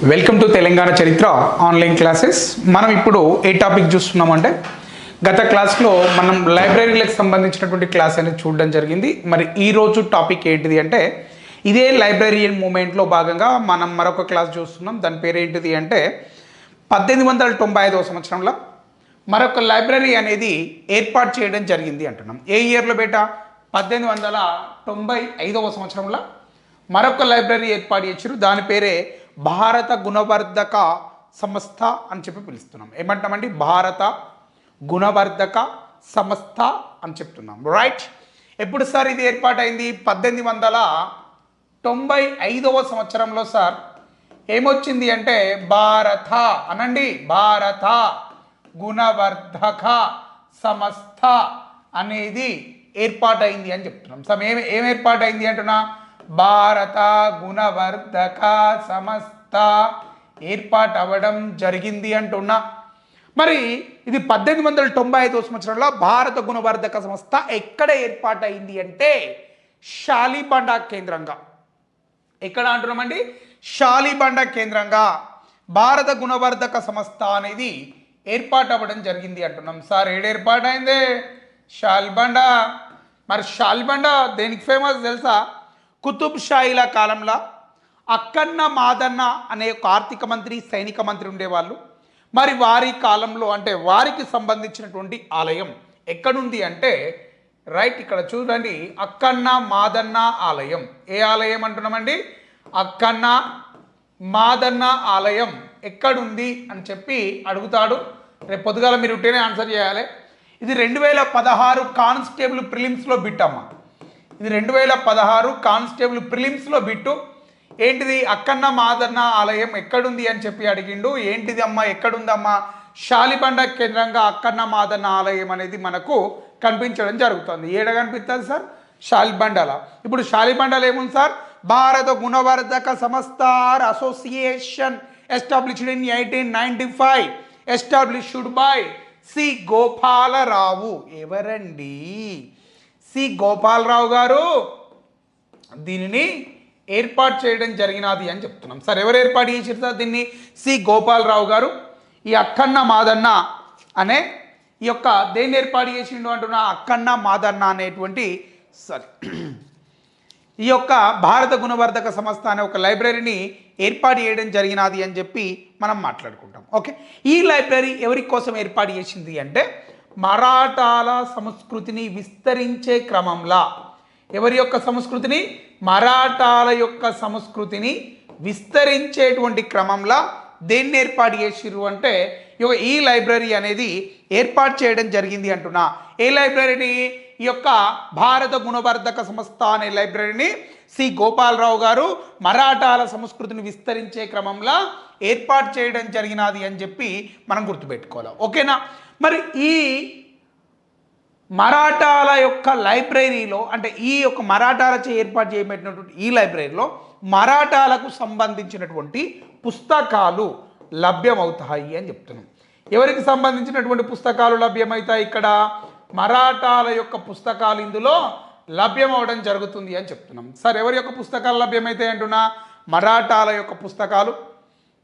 Welcome to Telangana చరిత్ర online classes మనం ఇప్పుడు ఏ టాపిక్ చూస్తున్నామంటే గత క్లాస్లో మనం లైబ్రరీలకు సంబంధించినటువంటి క్లాస్ అనేది చూడడం జరిగింది. మరి ఈరోజు టాపిక్ ఏంటిది అంటే ఇదే లైబ్రరీ మూమెంట్లో భాగంగా మనం మరొక క్లాస్ చూస్తున్నాం. దాని పేరు ఏంటిది అంటే పద్దెనిమిది వందల తొంభై ఐదవ సంవత్సరంలో మరొక లైబ్రరీ అనేది ఏర్పాటు చేయడం జరిగింది అంటున్నాం. ఏ ఇయర్లో బేట? పద్దెనిమిది వందల తొంభై ఐదవ సంవత్సరంలో మరొక లైబ్రరీ ఏర్పాటు చేశారు దాని పేరే భారత గుణవర్ధక సంస్థ అని చెప్పి పిలుస్తున్నాం. ఏమంటామండి? భారత గుణవర్ధక సంస్థ అని చెప్తున్నాం. రైట్ ఎప్పుడు సార్ ఇది ఏర్పాటైంది? పద్దెనిమిది వందల తొంభై ఐదవ సంవత్సరంలో సార్. ఏమొచ్చింది అంటే భారత అనండి భారత గుణవర్ధక సంస్థ అనేది ఏర్పాటైంది అని చెప్తున్నాం. సార్ ఏం ఏం ఏర్పాటైంది అంటున్నా? భారత గుణవర్ధక సంస్థ ఏర్పాటు అవ్వడం జరిగింది అంటున్నా. మరి ఇది పద్దెనిమిది వందల తొంభై ఐదో సంవత్సరంలో భారత గుణవర్ధక సంస్థ ఎక్కడ ఏర్పాటైంది అంటే షాలిబండ కేంద్రంగా. ఎక్కడ అంటున్నామండి? షాలిబండ కేంద్రంగా. భారత గుణవర్ధక సంస్థ అనేది ఏర్పాటు అవ్వడం జరిగింది అంటున్నాం. సార్ ఏడు ఏర్పాటైంది? షాల్బండ మరి షాల్బండ దేనికి ఫేమస్ తెలుసా? కుతుబ్ షాయిల కాలంలో అక్కన్న మాదన్న అనే ఒక ఆర్థిక మంత్రి సైనిక మంత్రి ఉండేవాళ్ళు. మరి వారి కాలంలో అంటే వారికి సంబంధించినటువంటి ఆలయం ఎక్కడుంది అంటే రైట్ ఇక్కడ చూడండి అక్కన్న మాదన్న ఆలయం. ఏ ఆలయం అంటున్నామండి? అక్కన్న మాదన్న ఆలయం ఎక్కడుంది అని చెప్పి అడుగుతాడు. రేపు పొద్దుగాల మీరు ఉంటేనే ఆన్సర్ చేయాలి. ఇది రెండు వేల పదహారు కానిస్టేబుల్ ప్రిలిమ్స్లో బిట్టమ్మా. ఇది రెండు వేల పదహారు కానిస్టేబుల్ ప్రిలిమ్స్లో బిట్టు. ఏంటిది? అక్కన్న మాదన్న ఆలయం ఎక్కడుంది అని చెప్పి అడిగిండు. ఏంటిది అమ్మా? ఎక్కడుందమ్మా? షాలిబండ కేంద్రంగా అక్కన్న మాదన్న ఆలయం అనేది మనకు కనిపించడం జరుగుతుంది. ఏడ కనిపిస్తుంది సార్? షాలిబండల ఇప్పుడు శాలిబండల ఏముంది sir? Bharata Gunavardhaka Samstha association established in eighteen ninety five established by C Gopalarao. ఎవరండి? సి గోపాలరావు గారు దీనిని ఏర్పాటు చేయడం జరిగినది అని చెప్తున్నాం. సార్ ఎవరు ఏర్పాటు చేసారు సార్ దీన్ని? సి గోపాలరావు గారు. ఈ అక్కన్న మాదన్న అనే ఈ యొక్క దేన్ని ఏర్పాటు చేసిండు అంటున్న? అక్కన్న మాదన్న అనేటువంటి సారీ. ఈ యొక్క భారత గుణవర్ధక సంస్థ అనే ఒక లైబ్రరీని ఏర్పాటు చేయడం జరిగినది అని చెప్పి మనం మాట్లాడుకుంటాం. ఓకే? ఈ లైబ్రరీ ఎవరి కోసం ఏర్పాటు చేసింది అంటే మరాఠాల సంస్కృతిని విస్తరించే క్రమంలో. ఎవరి యొక్క సంస్కృతిని? మరాఠాల యొక్క సంస్కృతిని విస్తరించేటువంటి క్రమంలో దేన్ని ఏర్పాటు చేసిర్రు అంటే ఈ లైబ్రరీ అనేది ఏర్పాటు చేయడం జరిగింది అంటున్నా. ఏ లైబ్రరీని? ఈ యొక్క భారత గుణవర్ధక సంస్థ అనే లైబ్రరీని సి. గోపాలరావు గారు మరాఠాల సంస్కృతిని విస్తరించే క్రమంలో ఏర్పాటు చేయడం జరిగినది అని చెప్పి మనం గుర్తుపెట్టుకోవాలి. ఓకేనా? మరి ఈ మరాఠాల యొక్క లైబ్రరీలో అంటే ఈ యొక్క మరాఠాలచే ఏర్పాటు చేయబడినటువంటి ఈ లైబ్రరీలో మరాఠాలకు సంబంధించినటువంటి పుస్తకాలు లభ్యమవుతాయి అని చెప్తున్నాం. ఎవరికి సంబంధించినటువంటి పుస్తకాలు లభ్యమవుతాయి ఇక్కడ? మరాఠాల యొక్క పుస్తకాలు ఇందులో లభ్యమవడం జరుగుతుంది అని చెప్తున్నాం. సార్ ఎవరి యొక్క పుస్తకాలు లభ్యమవుతాయి అంటున్నా? మరాఠాల యొక్క పుస్తకాలు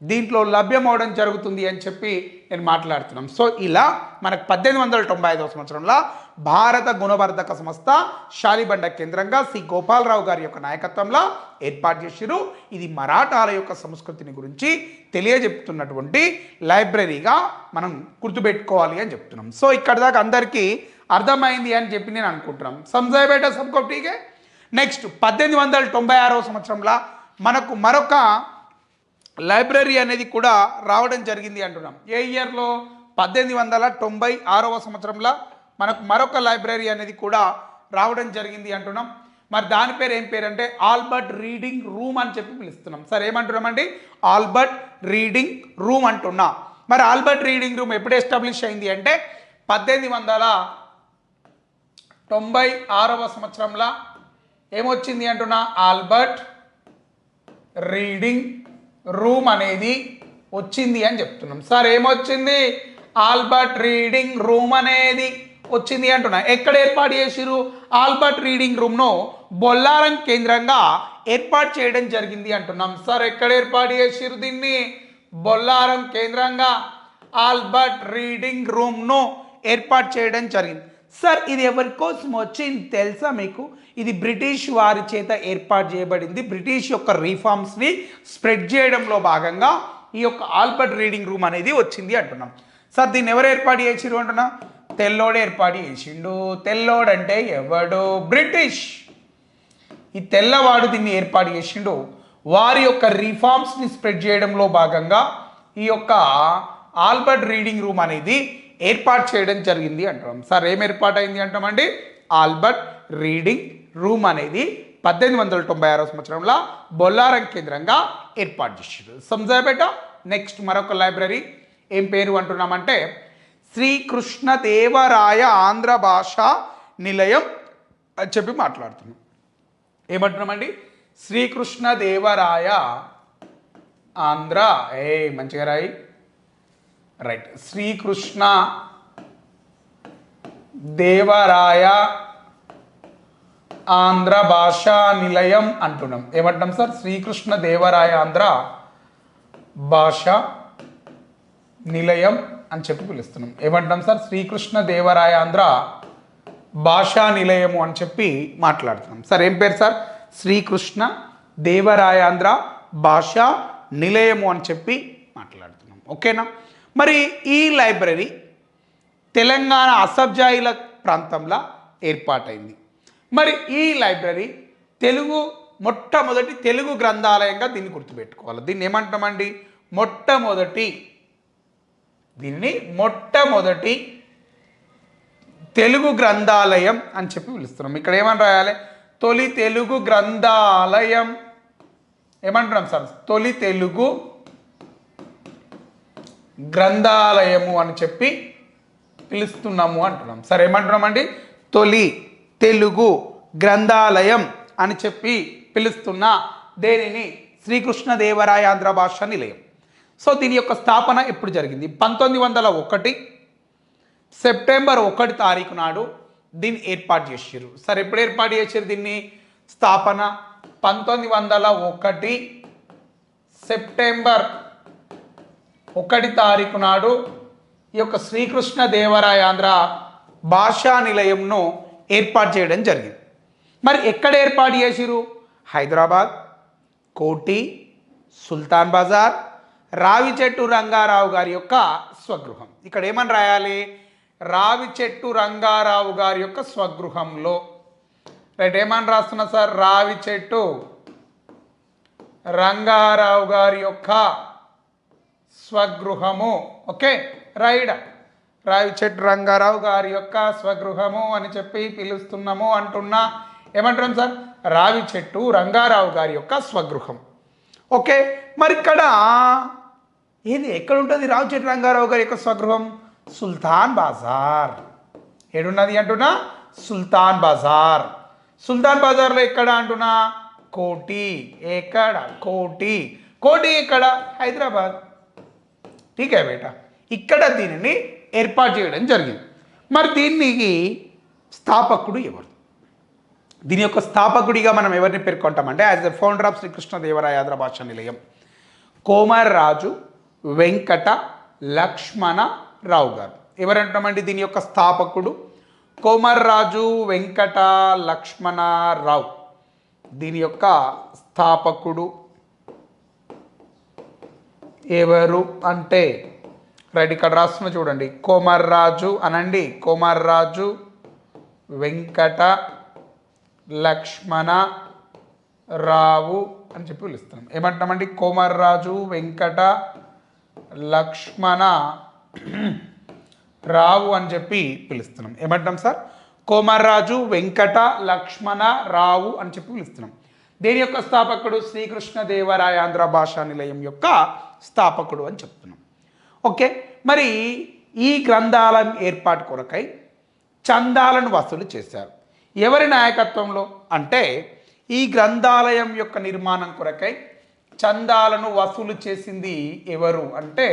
దీంట్లో లభ్యమవడం జరుగుతుంది అని చెప్పి నేను మాట్లాడుతున్నాం. సో ఇలా మనకు పద్దెనిమిది వందల తొంభై ఐదవ సంవత్సరంలో భారత గుణవర్ధక సంస్థ షాలిబండ కేంద్రంగా సి. గోపాలరావు గారి యొక్క నాయకత్వంలో ఏర్పాటు చేసిరు. ఇది మరాఠాల యొక్క సంస్కృతిని గురించి తెలియజెప్తున్నటువంటి లైబ్రరీగా మనం గుర్తుపెట్టుకోవాలి అని చెప్తున్నాం. సో ఇక్కడ దాకా అందరికీ అర్థమైంది అని చెప్పి నేను అనుకుంటున్నాం. సంజయ్ బేట సబ్కో నెక్స్ట్ పద్దెనిమిది వందల తొంభై ఆరవ సంవత్సరంలో మనకు మరొక లైబ్రరీ అనేది కూడా రావడం జరిగింది అంటున్నాం. ఏ ఇయర్లో? పద్దెనిమిది వందల తొంభై ఆరవ సంవత్సరంలో మనకు మరొక లైబ్రరీ అనేది కూడా రావడం జరిగింది అంటున్నాం. మరి దాని పేరు ఏం పేరు అంటే ఆల్బర్ట్ రీడింగ్ రూమ్ అని చెప్పి పిలుస్తున్నాం. సార్ ఏమంటున్నామండి? ఆల్బర్ట్ రీడింగ్ రూమ్ అంటున్నా. మరి ఆల్బర్ట్ రీడింగ్ రూమ్ ఎప్పుడు ఎస్టాబ్లిష్ అయింది అంటే పద్దెనిమిది వందల తొంభై ఆరవ సంవత్సరంలో. ఏమొచ్చింది అంటున్నా? ఆల్బర్ట్ రీడింగ్ రూమ్ అనేది వచ్చింది అని చెప్తున్నాం. సార్ ఏమొచ్చింది? ఆల్బర్ట్ రీడింగ్ రూమ్ అనేది. వచ్చింది అంటున్నా. ఎక్కడ ఏర్పాటు చేసిరు ఆల్బర్ట్ రీడింగ్ రూమ్ను బొల్లారం కేంద్రంగా ఏర్పాటు చేయడం జరిగింది అంటున్నాం. సార్ ఎక్కడ ఏర్పాటు చేసిరు దీన్ని? బొల్లారం కేంద్రంగా ఆల్బర్ట్ రీడింగ్ రూమ్ను ఏర్పాటు చేయడం జరిగింది. సార్ ఇది ఎవరి కోసం వచ్చింది తెలుసా మీకు? ఇది బ్రిటిష్ వారి చేత ఏర్పాటు చేయబడింది. బ్రిటిష్ యొక్క రీఫార్మ్స్ని స్ప్రెడ్ చేయడంలో భాగంగా ఈ యొక్క ఆల్బర్ట్ రీడింగ్ రూమ్ అనేది వచ్చింది అంటున్నాం. సార్ దీన్ని ఎవరు ఏర్పాటు చేసిరు అంటున్నా? తెల్లోడు ఏర్పాటు చేసిండు. తెల్లోడు అంటే ఎవడు? బ్రిటిష్. ఈ తెల్లవాడు దీన్ని ఏర్పాటు చేసిండు. వారి యొక్క రిఫార్మ్స్ని స్ప్రెడ్ చేయడంలో భాగంగా ఈ యొక్క ఆల్బర్ట్ రీడింగ్ రూమ్ అనేది ఏర్పాటు చేయడం జరిగింది అంటాం సార్ ఏం ఏర్పాటైంది అంటామండి? ఆల్బర్ట్ రీడింగ్ రూమ్ అనేది పద్దెనిమిది వందల తొంభై ఆరో సంవత్సరంలో బొల్లారం కేంద్రంగా ఏర్పాటు చేసారు సంజాబేట నెక్స్ట్ మరొక లైబ్రరీ ఏం పేరు అంటున్నామంటే శ్రీకృష్ణదేవరాయ ఆంధ్ర భాషా నిలయం అని చెప్పి మాట్లాడుతున్నాం. ఏమంటున్నామండి? శ్రీకృష్ణదేవరాయ ఆంధ్ర. ఏ మంచిగా రాయి. రైట్. శ్రీకృష్ణ దేవరాయ ఆంధ్ర భాషా నిలయం అంటున్నాం. ఏమంటున్నాం సార్? శ్రీకృష్ణ దేవరాయ ఆంధ్ర భాష నిలయం అని చెప్పి పిలుస్తున్నాం. ఏమంటాం సార్? శ్రీకృష్ణ దేవరాయ ఆంధ్ర భాషా నిలయము అని చెప్పి మాట్లాడుతున్నాం. సార్ ఏం పేరు సార్? శ్రీకృష్ణ దేవరాయాంధ్ర భాషా నిలయము అని చెప్పి మాట్లాడుతున్నాం. ఓకేనా? మరి ఈ లైబ్రరీ తెలంగాణ అసబ్జాయిల ప్రాంతంలో ఏర్పాటైంది. మరి ఈ లైబ్రరీ తెలుగు మొట్టమొదటి తెలుగు గ్రంథాలయంగా దీన్ని గుర్తుపెట్టుకోవాలి. దీన్ని ఏమంటామండి మొట్టమొదటి దీనిని మొట్టమొదటి తెలుగు గ్రంథాలయం అని చెప్పి పిలుస్తున్నాం. ఇక్కడ ఏమని రాయాలి? తొలి తెలుగు గ్రంథాలయం. ఏమంటున్నాం సార్? తొలి తెలుగు గ్రంథాలయము అని చెప్పి పిలుస్తున్నాము అంటున్నాం. సరే ఏమంటున్నామండి? తొలి తెలుగు గ్రంథాలయం అని చెప్పి పిలుస్తున్న దేనిని? శ్రీకృష్ణదేవరాయ ఆంధ్ర భాష నిలయం. సో దీని యొక్క స్థాపన ఎప్పుడు జరిగింది? పంతొమ్మిది వందల ఒకటి సెప్టెంబర్ ఒకటి తారీఖు నాడు దీన్ని ఏర్పాటు చేసారు సరే ఎప్పుడు ఏర్పాటు చేసారు దీన్ని? స్థాపన పంతొమ్మిది వందల ఒకటి సెప్టెంబర్ ఒకటి తారీఖు నాడు ఈ యొక్క శ్రీకృష్ణ దేవరాయాంధ్ర భాషా నిలయంను ఏర్పాటు చేయడం జరిగింది. మరి ఎక్కడ ఏర్పాటు చేసిరు హైదరాబాద్ కోటి సుల్తాన్ బజార్ రావి చెట్టు రంగారావు గారి యొక్క స్వగృహం. ఇక్కడ ఏమని రాయాలి? రావి చెట్టు రంగారావు గారి యొక్క స్వగృహంలో. రైట్ ఏమని రాస్తున్నా సార్? రావి చెట్టు రంగారావు గారి యొక్క స్వగృహము. ఓకే రైడ్ రావి చెట్టు రంగారావు గారి యొక్క స్వగృహము అని చెప్పి పిలుస్తున్నాము అంటున్నా. ఏమంటున్నాం సార్? రావి చెట్టు రంగారావు గారి యొక్క స్వగృహం. ఓకే మరి ఇక్కడ ఏది? ఎక్కడ ఉంటుంది రావి రంగారావు గారి యొక్క స్వగృహం? సుల్తాన్ బాజార్. ఏడున్నది అంటున్నా? సుల్తాన్ బజార్. సుల్తాన్ బజార్లో ఎక్కడ అంటున్నా? కోటి. ఎక్కడ? కోటి. కోటి ఎక్కడ? హైదరాబాద్. ఠీకే బేట. ఇక్కడ దీనిని ఏర్పాటు చేయడం జరిగింది. మరి దీనికి స్థాపకుడు ఎవరు? దీని యొక్క స్థాపకుడిగా మనం ఎవరిని పేర్కొంటామంటే as the founder of Srikrishnadevaraya Hyderabad Nilayam. Komar Raju Venkata Lakshmana రావు గారు. ఎవరంటామండి దీని యొక్క స్థాపకుడు? కోమర్రాజు వెంకట లక్ష్మణ రావు. దీని యొక్క స్థాపకుడు ఎవరు అంటే రైట్ ఇక్కడ రాస్తున్న చూడండి. కోమర్రాజు అనండి. కోమర్రాజు వెంకట లక్ష్మణ రావు అని చెప్పి పిలుస్తున్నాం. ఏమంటామండి కోమర్రాజు వెంకట లక్ష్మణ రావు అని చెప్పి పిలుస్తున్నాం. ఏమంటాం సార్? కోమర్రాజు వెంకట లక్ష్మణ రావు అని చెప్పి పిలుస్తున్నాం. దేని యొక్క స్థాపకుడు? శ్రీకృష్ణదేవరాయ ఆంధ్ర భాషా నిలయం యొక్క స్థాపకుడు అని చెప్తున్నాం. ఓకే? మరి ఈ గ్రంథాలయం ఏర్పాటు కొరకై చందాలను వసూలు చేశారు. ఎవరి నాయకత్వంలో? అంటే ఈ గ్రంథాలయం యొక్క నిర్మాణం కొరకై చందాలను వసూలు చేసింది ఎవరు అంటే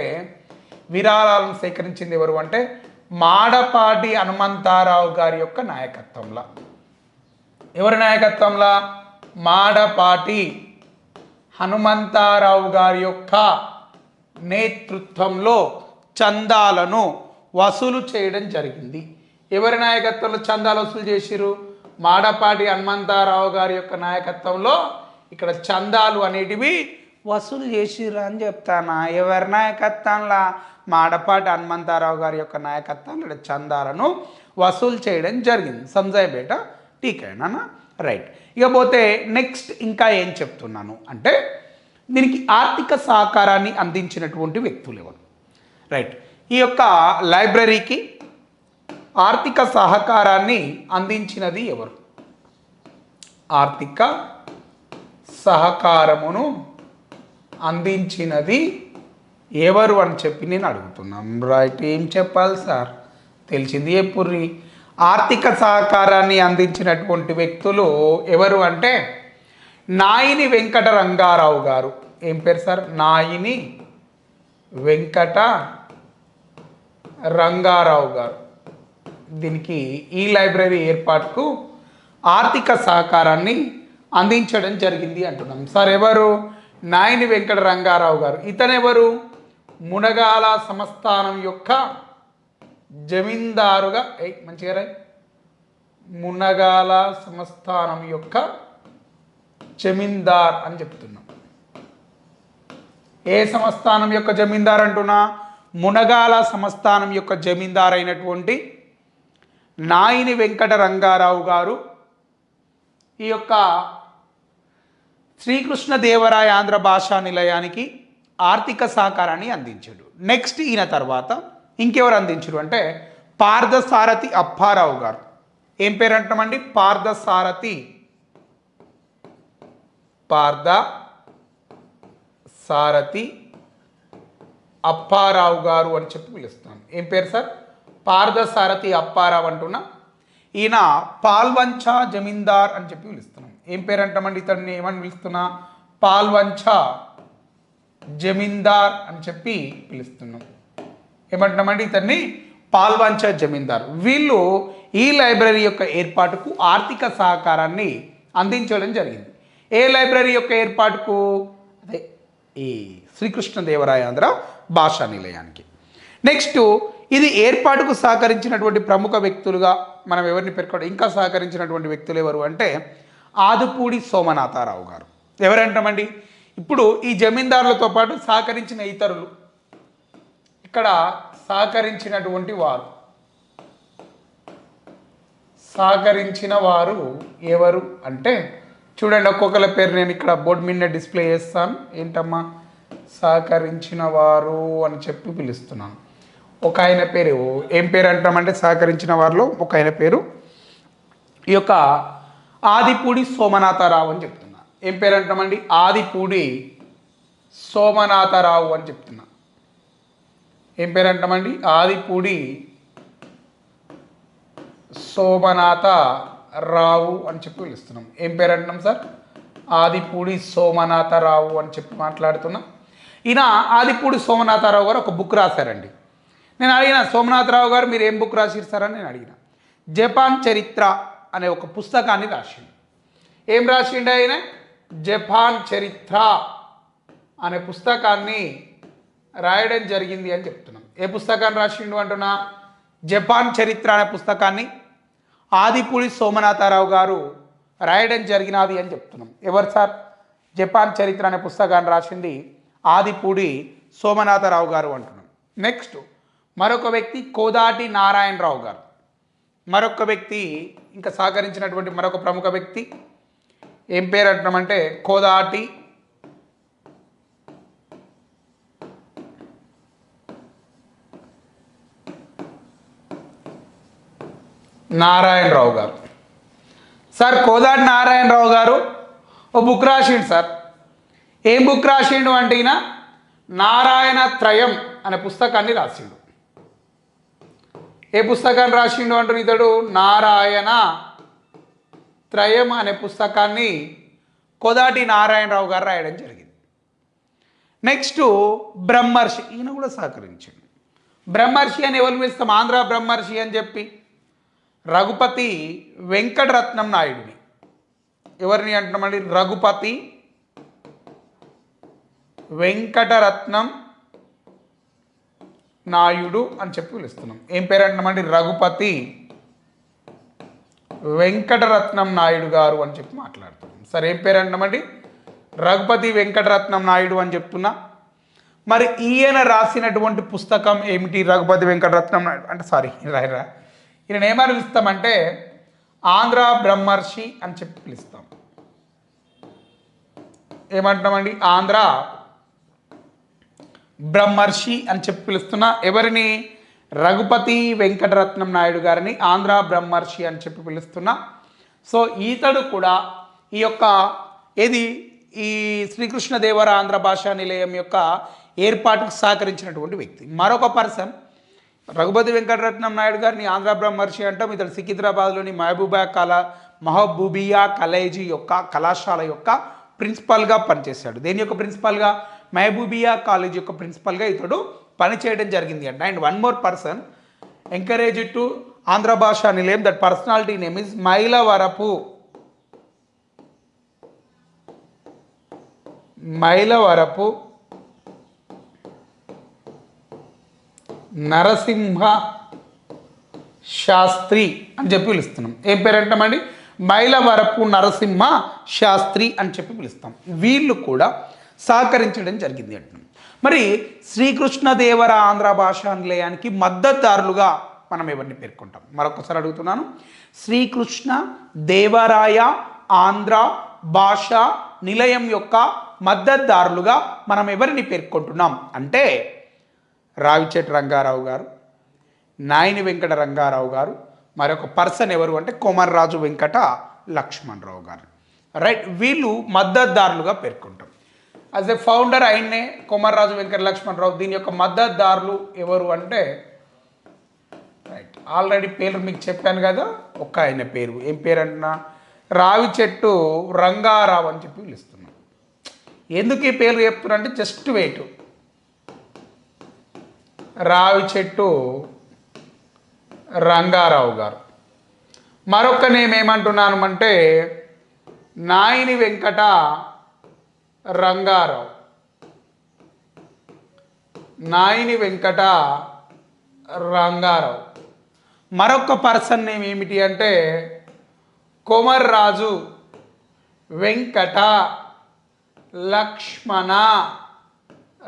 విరాళాలను సేకరించింది ఎవరు అంటే మాడపాటి హనుమంతారావు గారి యొక్క నాయకత్వంలో. ఎవరి నాయకత్వంలో? మాడపాటి హనుమంతారావు గారి యొక్క నేతృత్వంలో చందాలను వసూలు చేయడం జరిగింది. ఎవరి నాయకత్వంలో చందాలు వసూలు చేసిరు మాడపాటి హనుమంతారావు గారి యొక్క నాయకత్వంలో ఇక్కడ చందాలు అనేటివి వసూలు చేసిర్రు అని చెప్తానా? ఎవరి నాయకత్వంలో? మాడపాటి హనుమంతారావు గారి యొక్క నాయకత్వంలో ఇక్కడ చందాలను వసూలు చేయడం జరిగింది. సంజయ్ బేట టీకేనా రైట్. ఇకపోతే నెక్స్ట్ ఇంకా ఏం చెప్తున్నాను అంటే దీనికి ఆర్థిక సహకారాన్ని అందించినటువంటి వ్యక్తులు ఎవరు? రైట్. ఈ యొక్క లైబ్రరీకి ఆర్థిక సహకారాన్ని అందించినది ఎవరు? ఆర్థిక సహకారమును అందించినది ఎవరు అని చెప్పి నేను అడుగుతున్నాం రైట్ ఏం చెప్పాలి సార్? తెలిసింది ఎప్పుర్రి? ఆర్థిక సహకారాన్ని అందించినటువంటి వ్యక్తులు ఎవరు అంటే నాయిని వెంకట రంగారావు గారు. ఏం పేరు సార్? నాయిని వెంకట రంగారావు గారు. దీనికి ఈ లైబ్రరీ ఏర్పాటుకు ఆర్థిక సహకారాన్ని అందించడం జరిగింది అంటున్నాం. సార్ ఎవరు? నాయని వెంకట రంగారావు గారు ఇతనెవరు మునగాల సంస్థానం యొక్క జమీందారుగా ఏ మంచిగా రాయ్. మునగాల సంస్థానం యొక్క జమీందార్ అని చెప్తున్నాం. ఏ సంస్థానం యొక్క జమీందార్ అంటున్నా? మునగాల సంస్థానం యొక్క జమీందార్ అయినటువంటి నాయిని వెంకట రంగారావు గారు ఈ యొక్క శ్రీకృష్ణదేవరాయ ఆంధ్ర భాషా నిలయానికి ఆర్థిక సహకారాన్ని అందించాడు. నెక్స్ట్ ఈయన తర్వాత ఇంకెవరు అందించారు అంటే పార్థసారథి అప్పారావు గారు. ఏం పేరు అంటామండి పార్థసారథి పార్థ సారథి అప్పారావు గారు అని చెప్పి పిలుస్తాం ఏం పేరు సార్? పార్థసారథి అప్పారావు అంటున్నా. ఈయన పాల్వంచ జమీందార్ అని చెప్పి పిలుస్తున్నాం ఏం పేరు అంటామండి ఇతన్ని? ఏమని పిలుస్తున్నా? పాల్వంచ జమీందార్ అని చెప్పి పిలుస్తున్నాం. ఏమంటున్నామండి ఇతన్ని? పాల్వంచ జమీందార్. వీళ్ళు ఈ లైబ్రరీ యొక్క ఏర్పాటుకు ఆర్థిక సహకారాన్ని అందించడం జరిగింది. ఏ లైబ్రరీ యొక్క ఏర్పాటుకు? అదే ఈ శ్రీకృష్ణదేవరాయాంధ్ర భాషా నిలయానికి. నెక్స్ట్ ఇది ఏర్పాటుకు సహకరించినటువంటి ప్రముఖ వ్యక్తులుగా మనం ఎవరిని పేర్కొంటాం ఇంకా సహకరించినటువంటి వ్యక్తులు ఎవరు అంటే ఆదుపూడి సోమనాథారావు గారు. ఎవరంటామండి? ఇప్పుడు ఈ జమీందారులతో పాటు సహకరించిన ఇతరులు. ఇక్కడ సహకరించినటువంటి వారు. సహకరించిన వారు ఎవరు అంటే చూడండి ఒక్కొక్కల పేరు నేను ఇక్కడ బోర్డు మీద డిస్ప్లే చేస్తాను. ఏంటమ్మా? సహకరించిన వారు అని చెప్పి పిలుస్తున్నాను. ఒక ఆయన పేరు ఏం పేరు అంటామంటే సహకరించిన వారిలో ఒక ఆయన పేరు. ఈ యొక్క ఆదిపూడి సోమనాథరావు అని చెప్తున్నా. ఏం పేరు అంటామండి ఆదిపూడి సోమనాథరావు అని చెప్తున్నా. ఏం పేరు అంటామండి ఆదిపూడి సోమనాథ రావు అని చెప్పి పిలుస్తున్నాం. ఏం పేరు అంటున్నాం సార్? ఆదిపూడి సోమనాథరావు అని చెప్పి మాట్లాడుతున్నాం. ఈయన ఆదిపూడి సోమనాథరావు గారు ఒక బుక్ రాశారండి. నేను అడిగిన సోమనాథరావు గారు మీరు ఏం బుక్ రాసిరు సార్? అని నేను అడిగిన. జపాన్ చరిత్ర అనే ఒక పుస్తకాన్ని రాసిండు. ఏం రాసిండు ఆయన? జపాన్ చరిత్ర అనే పుస్తకాన్ని రాయడం జరిగింది అని చెప్తున్నాం. ఏ పుస్తకాన్ని రాసిండు అంటున్నా? జపాన్ చరిత్ర అనే పుస్తకాన్ని ఆదిపూడి సోమనాథారావు గారు రాయడం జరిగినది అని చెప్తున్నాం. ఎవరు సార్? జపాన్ చరిత్ర అనే పుస్తకాన్ని రాసింది ఆదిపూడి సోమనాథరావు గారు అంటున్నాం. నెక్స్ట్ మరొక వ్యక్తి కోదాటి నారాయణరావు గారు. మరొక వ్యక్తి ఇంకా సహకరించినటువంటి మరొక ప్రముఖ వ్యక్తి. ఏం పేరు అంటున్నామంటే కోదాటి. నారాయణరావు గారు. సార్ కోదాటి నారాయణరావు గారు ఓ బుక్ రాసిండు సార్. ఏం బుక్ రాసిండు అంటే ఈయన? నారాయణ త్రయం అనే పుస్తకాన్ని రాసిండు. ఏ పుస్తకాన్ని రాసిండు అంటారు ఇతడు? నారాయణ. త్రయం అనే పుస్తకాన్ని కొదాటి నారాయణరావు గారు రాయడం జరిగింది. నెక్స్ట్ బ్రహ్మర్షి. ఈయన కూడా సహకరించాడు. బ్రహ్మర్షి అని ఎవరు పిలుస్తాం? ఆంధ్ర బ్రహ్మర్షి అని చెప్పి రఘుపతి వెంకటరత్నం నాయుడిని. ఎవరిని అంటున్నామండి రఘుపతి వెంకటరత్నం నాయుడు అని చెప్పి పిలుస్తున్నాం. ఏం పేరు అంటున్నామండి రఘుపతి వెంకటరత్నం నాయుడు గారు అని చెప్పి మాట్లాడుతున్నాం. సరే ఏం పేరు అంటున్నామండి రఘుపతి వెంకటరత్నం నాయుడు అని చెప్తున్నా. మరి ఈయన రాసినటువంటి పుస్తకం ఏమిటి? రఘుపతి వెంకటరత్నం నాయుడు. అంటే సారీ రాయరా ఈయన ఏమని పిలుస్తామంటే ఆంధ్ర బ్రహ్మర్షి అని చెప్పి పిలుస్తాం. ఏమంటున్నామండి? ఆంధ్ర బ్రహ్మర్షి అని చెప్పి పిలుస్తున్నా ఎవరిని? రఘుపతి వెంకటరత్నం నాయుడు గారిని ఆంధ్ర బ్రహ్మర్షి అని చెప్పి పిలుస్తున్న. సో ఈతడు కూడా ఈ యొక్క ఏది? ఈ శ్రీకృష్ణదేవర ఆంధ్ర భాషా నిలయం యొక్క ఏర్పాటుకు సహకరించినటువంటి వ్యక్తి. మరొక పర్సన్ రఘుపతి వెంకటరత్నం నాయుడు గారిని ఆంధ్ర బ్రహ్మర్షి అంటాం. ఇతడు సికింద్రాబాద్లోని మహబూబా కళా మహబూబియా కాలేజీ యొక్క కళాశాల యొక్క ప్రిన్సిపాల్గా పనిచేశాడు. దేని యొక్క ప్రిన్సిపాల్గా? మహబూబియా కాలేజ్ యొక్క ప్రిన్సిపల్గా ఇతడు పనిచేయడం జరిగింది అంట. And one more person encourage to Andhra Bhasha Nilayam. That personality name is Mylavarapu. Mylavarapu Narasimha Sastri అని చెప్పి పిలుస్తున్నాం. ఏం పేరు అంటామండి మైలవరపు నరసింహ శాస్త్రి అని చెప్పి పిలుస్తాం. వీళ్ళు కూడా సహకరించడం జరిగింది అంటున్నాం మరి శ్రీకృష్ణదేవర ఆంధ్ర భాషా నిలయానికి మద్దతుదారులుగా మనం ఎవరిని పేర్కొంటాం? మరొకసారి అడుగుతున్నాను. శ్రీకృష్ణ దేవరాయ ఆంధ్ర భాష నిలయం యొక్క మద్దతుదారులుగా మనం ఎవరిని పేర్కొంటున్నాం? అంటే రావిచెట్టి రంగారావు గారు నాయని వెంకట రంగారావు గారు మరొక పర్సన్ ఎవరు అంటే కొమర్రాజు వెంకట లక్ష్మణరావు గారు. రైట్ వీళ్ళు మద్దతుదారులుగా పేర్కొంటాం. యాజ్ ఎ ఫౌండర్ ఆయన్నే కొమర్రాజు వెంకట లక్ష్మణరావు దీని యొక్క మద్దతుదారులు ఎవరు అంటే రైట్ ఆల్రెడీ పేరు మీకు చెప్పాను కదా ఒక్క ఆయన పేరు. ఏం పేరు అంటున్నా? రావి చెట్టు రంగారావు అని చెప్పి పిలుస్తున్నాం ఎందుకు ఈ పేరు చెప్తున్నా అంటే జస్ట్ వెయిట్ రావి చెట్టు రంగారావు గారు. మరొక నేమేమంటున్నాను అంటే నాయని వెంకట రంగారావు. నాయని వెంకట రంగారావు. మరొక పర్సన్ నేమ్ ఏమిటి అంటే కొమర్ రాజు వెంకట లక్ష్మణ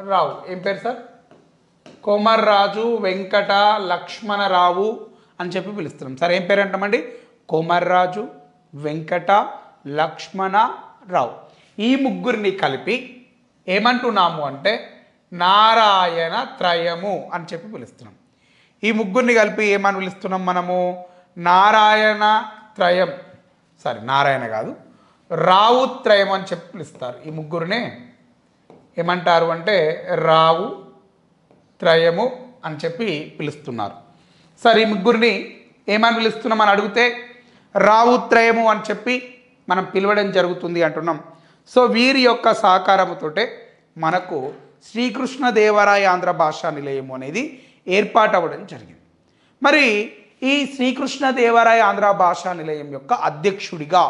రావు. ఏం పేరు సార్? కోమర్రాజు వెంకట లక్ష్మణరావు అని చెప్పి పిలుస్తున్నాం. సార్ ఏం పేరు అంటామండి? కోమర్రాజు వెంకట లక్ష్మణరావు ఈ ముగ్గురిని కలిపి ఏమంటున్నాము అంటే నారాయణ త్రయము అని చెప్పి పిలుస్తున్నాం. ఈ ముగ్గురిని కలిపి ఏమని పిలుస్తున్నాం మనము? నారాయణ త్రయం. సారీ నారాయణ కాదు. రావు త్రయం అని చెప్పి పిలుస్తారు. ఈ ముగ్గురినే ఏమంటారు అంటే రావు త్రయము అని చెప్పి పిలుస్తున్నారు. సరే ఈ ముగ్గురిని ఏమని పిలుస్తున్నామని అడిగితే రావు త్రయము అని చెప్పి మనం పిలవడం జరుగుతుంది అంటున్నాం. సో వీరి యొక్క సహకారంతోటే మనకు శ్రీకృష్ణదేవరాయ ఆంధ్ర భాషా నిలయం అనేది ఏర్పాటు అవ్వడం జరిగింది. మరి ఈ శ్రీకృష్ణదేవరాయ ఆంధ్ర భాషా నిలయం యొక్క అధ్యక్షుడిగా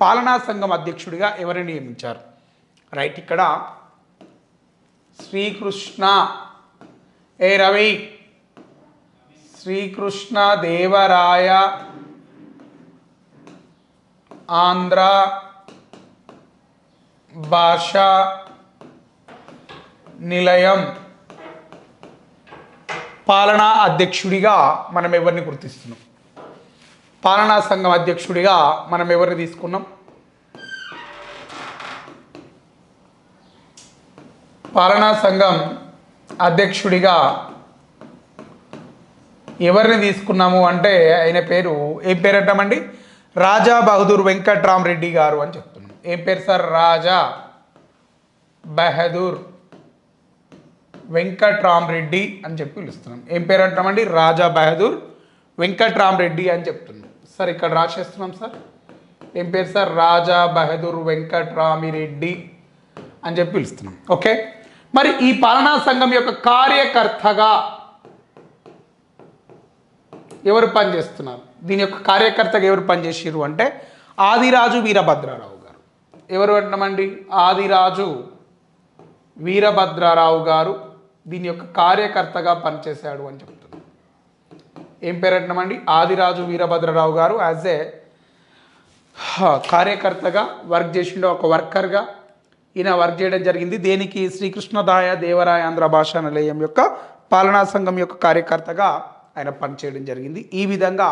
పాలనా సంఘం అధ్యక్షుడిగా ఎవరిని నియమించారు? రైట్ ఇక్కడ శ్రీకృష్ణ. ఏ రవి? శ్రీకృష్ణ దేవరాయ ఆంధ్ర భాషా నిలయం పాలనా అధ్యక్షుడిగా మనం ఎవరిని గుర్తిస్తున్నాం? పాలనా సంఘం అధ్యక్షుడిగా మనం ఎవరిని తీసుకున్నాం? పాలనా సంఘం అధ్యక్షుడిగా ఎవరిని తీసుకున్నాము అంటే ఆయన పేరు ఏం పేరు అంటామండి? రాజా బహదూర్ వెంకట్రామరెడ్డి గారు అని చెప్తాం ఏం పేరు సార్? రాజా. బహదూర్. వెంకట్రామరెడ్డి అని చెప్పి పిలుస్తున్నాం. ఏం పేరు అంటామండి? రాజా బహదూర్ వెంకట్రామరెడ్డి అని చెప్తున్నాం. సార్ ఇక్కడ రాసేస్తున్నాం సార్. ఏం పేరు సార్? రాజా బహదూర్ వెంకట్రామిరెడ్డి అని చెప్పి పిలుస్తున్నాం. ఓకే? మరి ఈ పాలనా సంఘం యొక్క కార్యకర్తగా ఎవరు పనిచేస్తున్నారు? దీని యొక్క కార్యకర్తగా ఎవరు పనిచేసారు అంటే ఆదిరాజు వీరభద్రారావు. ఎవరు పెట్టినామండి ఆదిరాజు వీరభద్రారావు గారు దీని యొక్క కార్యకర్తగా పనిచేశాడు అని చెప్తుంది ఏం పేరు ఆదిరాజు వీరభద్రరావు గారు యాజ్ ఏ కార్యకర్తగా వర్క్ చేసిండు ఒక వర్కర్గా ఈయన వర్క్ చేయడం జరిగింది. దేనికి? శ్రీకృష్ణదాయ దేవరాయ ఆంధ్ర భాషా నిలయం యొక్క పాలనా సంఘం యొక్క కార్యకర్తగా ఆయన పనిచేయడం జరిగింది. ఈ విధంగా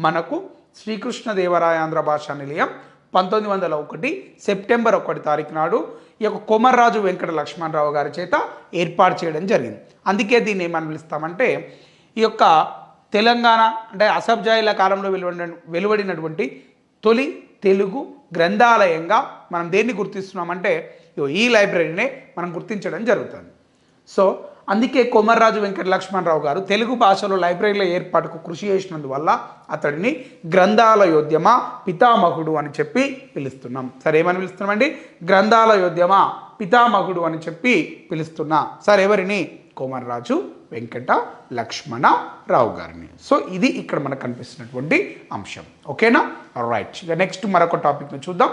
మనకు శ్రీకృష్ణదేవరాయ ఆంధ్ర భాషా నిలయం పంతొమ్మిది వందల ఒకటి సెప్టెంబర్ ఒకటి తారీఖు నాడు ఈ యొక్క కొమర్రాజు వెంకట లక్ష్మణరావు గారి చేత ఏర్పాటు చేయడం జరిగింది. అందుకే దీన్ని ఏమని పిలుస్తామంటే ఈ యొక్క తెలంగాణ అంటే అసబ్జాయిల కాలంలో వెలువడిన వెలువడినటువంటి తొలి తెలుగు గ్రంథాలయంగా మనం దేన్ని గుర్తిస్తున్నామంటే ఈ లైబ్రరీనే మనం గుర్తించడం జరుగుతుంది. సో అందుకే కొమర్రాజు వెంకట లక్ష్మణరావు గారు తెలుగు భాషలో లైబ్రరీల ఏర్పాటుకు కృషి చేసినందువల్ల అతడిని గ్రంథాలయోద్యమ పితామహుడు అని చెప్పి పిలుస్తున్నాం. సరే ఏమని పిలుస్తున్నామండి? గ్రంథాలయోద్యమ పితామహుడు అని చెప్పి పిలుస్తున్నా. సరే ఎవరిని? కోమర్రాజు వెంకట లక్ష్మణ రావు గారిని. సో ఇది ఇక్కడ మనకు కనిపిస్తున్నటువంటి అంశం. ఓకేనా? రైట్ ఇక నెక్స్ట్ మరొక టాపిక్ని చూద్దాం.